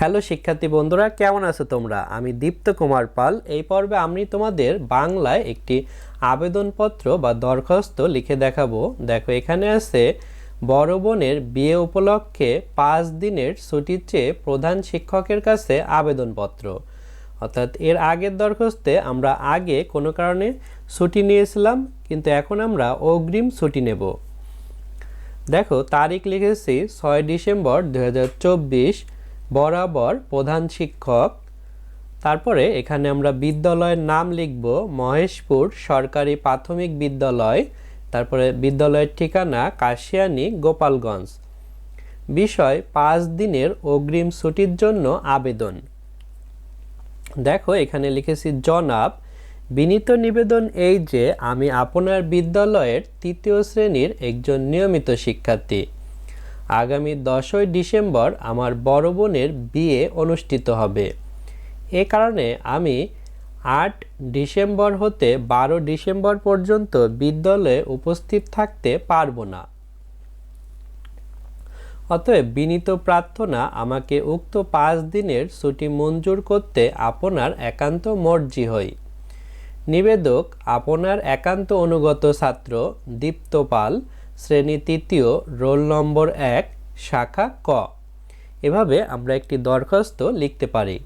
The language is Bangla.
হ্যালো শিক্ষার্থী বন্ধুরা, কেমন আছো তোমরা? আমি দীপ্ত কুমার পাল। এই পর্বে আমি তোমাদের বাংলায় একটি আবেদনপত্র বা দরখাস্ত লিখে দেখাবো। দেখো, এখানে আছে, বড় বোনের বিয়ে উপলক্ষে পাঁচ দিনের ছুটির চেয়ে প্রধান শিক্ষকের কাছে আবেদনপত্র। অর্থাৎ এর আগের দরখাস্তে আমরা আগে কোনো কারণে ছুটি নিয়েছিলাম, কিন্তু এখন আমরা অগ্রিম ছুটি নেব। দেখো, তারিখ লিখেছি ছয় ডিসেম্বর দু হাজার চব্বিশ। বরাবর প্রধান শিক্ষক। তারপরে এখানে আমরা বিদ্যালয়ের নাম লিখব মহেশপুর সরকারি প্রাথমিক বিদ্যালয়। তারপরে বিদ্যালয়ের ঠিকানা কাশিয়ানী, গোপালগঞ্জ। বিষয়, পাঁচ দিনের অগ্রিম ছুটির জন্য আবেদন। দেখো, এখানে লিখেছি, জনাব, বিনীত নিবেদন এই যে, আমি আপনার বিদ্যালয়ের তৃতীয় শ্রেণির একজন নিয়মিত শিক্ষার্থী। আগামী দশই ডিসেম্বর আমার বড় বোনের বিয়ে অনুষ্ঠিত হবে। এ কারণে আমি আট ডিসেম্বর হতে বারো ডিসেম্বর পর্যন্ত বিদ্যালয়ে উপস্থিত থাকতে পারব না। অতএব বিনীত প্রার্থনা আমাকে উক্ত পাঁচ দিনের ছুটি মঞ্জুর করতে আপনার একান্ত মর্জি হই। নিবেদক, আপনার একান্ত অনুগত ছাত্র দীপ্ত পাল শ্রেণি তৃতীয় রোল নম্বর এক শাখা ক। এভাবে আমরা একটি দরখাস্ত লিখতে পারি।